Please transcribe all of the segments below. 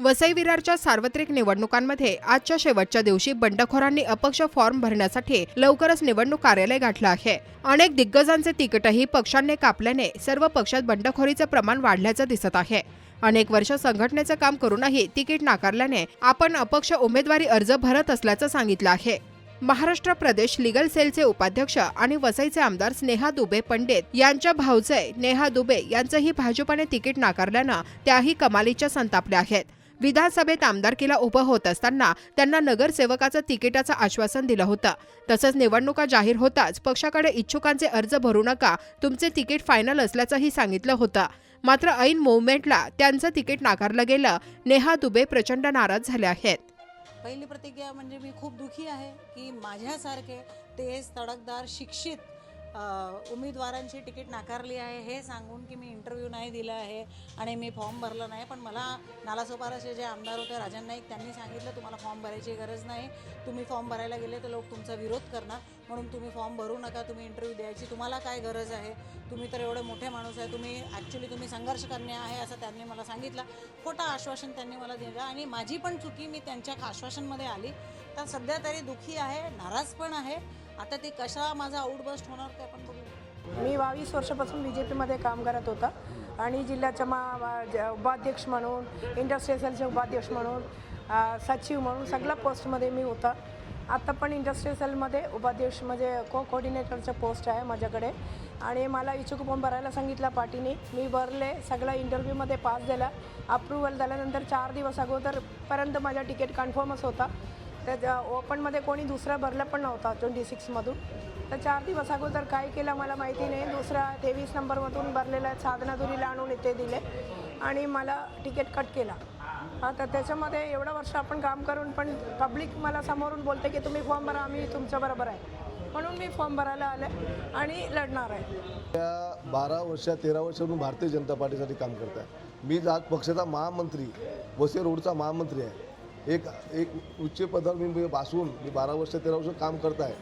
वसई विरारच्या सार्वत्रिक निवडणुकांमध्ये आजच्या शेवटच्या दिवशी बंडखोरांनी अपक्ष फॉर्म भरण्यासाठी लवकरच निवडणूक कार्यालय गाठलं आहे. अनेक दिग्गजांचे तिकीटही पक्षांनी कापल्याने सर्व पक्षात बंडखोरीचं प्रमाण वाढल्याचं दिसत आहे. अनेक वर्ष संघटनेचं काम करूनही तिकीट नाकारल्याने आपण अपक्ष उमेदवारी अर्ज भरत असल्याचं सांगितलं आहे. महाराष्ट्र प्रदेश लिगल सेलचे उपाध्यक्ष आणि वसईचे आमदार स्नेहा दुबे पंडित यांच्या भाऊचे नेहा दुबे यांचंही भाजपाने तिकीट नाकारल्यानं त्याही कमालीच्या संतापल्या आहेत. विधानसभेत आमदारकीला उभं होत असताना त्यांना नगरसेवकाचं तिकिटाचं आश्वासन दिलं होतं. तसंच निवडणुका जाहीर होताच पक्षाकडे इच्छुकांचे अर्ज भरू नका तुमचे तिकीट फायनल असल्याचंही सांगितलं होतं. मात्र ऐन मुवमेंटला त्यांचं तिकीट नाकारलं गेलं. नेहा दुबे प्रचंड नाराज झाल्या आहेत. पहिली प्रतिक्रिया म्हणजे मी खूप दुखी आहे की माझ्यासारखे तेज तडकदार शिक्षित उमेदवारांची तिकीट नाकारली आहे. हे सांगून की मी इंटरव्ह्यू नाही दिला आहे आणि मी फॉर्म भरला नाही. पण मला नालासोपाराचे जे आमदार होते राजन नाईक त्यांनी सांगितलं तुम्हाला फॉर्म भरायची गरज नाही. तुम्ही फॉर्म भरायला गेले तर लोक तुमचा विरोध करणार. म्हणून तुम्ही फॉर्म भरू नका. तुम्ही इंटरव्ह्यू द्यायची तुम्हाला काय गरज आहे? तुम्ही तर एवढे मोठे माणूस आहे. तुम्ही ॲक्च्युली तुम्ही संघर्ष करणे आहे असं त्यांनी मला सांगितलं. खोटं आश्वासन त्यांनी मला दिलं आणि माझी पण चुकी मी त्यांच्या आश्वासनमध्ये आली. तर सध्या तरी दुःखी आहे नाराज पण आहे. आता ते कशा माझा आउटबस्ट होणार ते आपण बघू. मी बावीस वर्षापासून बी जे पीमध्ये काम करत होता. आणि जिल्ह्याच्या मा उपाध्यक्ष म्हणून इंडस्ट्रियल सेलचे उपाध्यक्ष म्हणून सचिव म्हणून सगळ्या पोस्टमध्ये मी होता. आत्ता पण इंडस्ट्रियल सेलमध्ये उपाध्यक्ष म्हणजे को कोऑर्डिनेटरचं पोस्ट आहे माझ्याकडे. आणि मला इच्छुक फॉर्म भरायला सांगितला पाटीने. मी भरले सगळ्या इंटरव्ह्यूमध्ये पास झाला. अप्रुव्हल झाल्यानंतर चार दिवस अगोदरपर्यंत माझा तिकीट कन्फर्मच होता. त्या ओपनमध्ये कोणी दुसरा भरला पण नव्हता ट्वेंटी सिक्समधून. तर चार दिवस अगोदर काय केलं मला माहिती नाही. दुसरा तेवीस नंबरमधून भरलेला आहे साधनादुरीला आणून इथे दिले आणि मला तिकीट कट केला. तर त्याच्यामध्ये एवढं वर्ष आपण काम करून पण पब्लिक मला समोरून बोलते की तुम्ही फॉर्म भरा आम्ही तुमच्याबरोबर आहे. म्हणून मी फॉर्म भरायला आले आणि लढणार आहे. त्या बारा वर्षात तेरा वर्षातून भारतीय जनता पार्टीसाठी काम करत आहे मी आज पक्षाचा महामंत्री वसे रोडचा महामंत्री आहे. एक एक उच्च पदावर मी बसून मी बारा वर्ष तेरा वर्ष काम करत आहे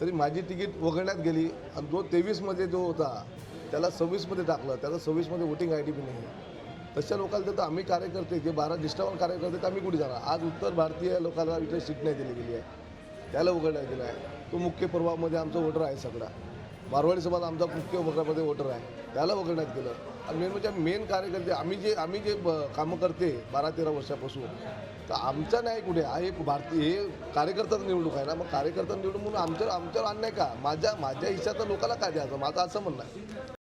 तरी माझी तिकीट वगळण्यात गेली आणि जो तेवीसमध्ये जो होता त्याला सव्वीसमध्ये टाकलं. त्याला सव्वीसमध्ये वोटिंग आय डी बी नाही. तशा लोकांना तर आम्ही कार्यकर्ते जे बारा निष्ठावान कार्यकर्ते तर आम्ही कुठे जाणार? आज उत्तर भारतीय लोकांना इथे सीट नाही दिली गेली आहे. त्याला वगळण्यात गेलं आहे. तो मुख्य पर्वामध्ये आमचा वोटर आहे सगळा. मारवाडी समाज आमचा मुख्य वगैरेमध्ये वोटर आहे. त्याला वगळण्यात गेलं. मेन म्हणजे मेन कार्यकर्ते आम्ही जे आम्ही जे ब- कामं करते बारा तेरा वर्षापासून तर आमचा नाही कुठे. हा एक भारतीय हे कार्यकर्त्याचं निवडणूक आहे ना. मग कार्यकर्ता निवडणूक म्हणून आमच्या आमच्यावर अन्याय का? माझ्या माझ्या हिशाचं लोकांना काय द्यायचं? माझं असं म्हणणं आहे.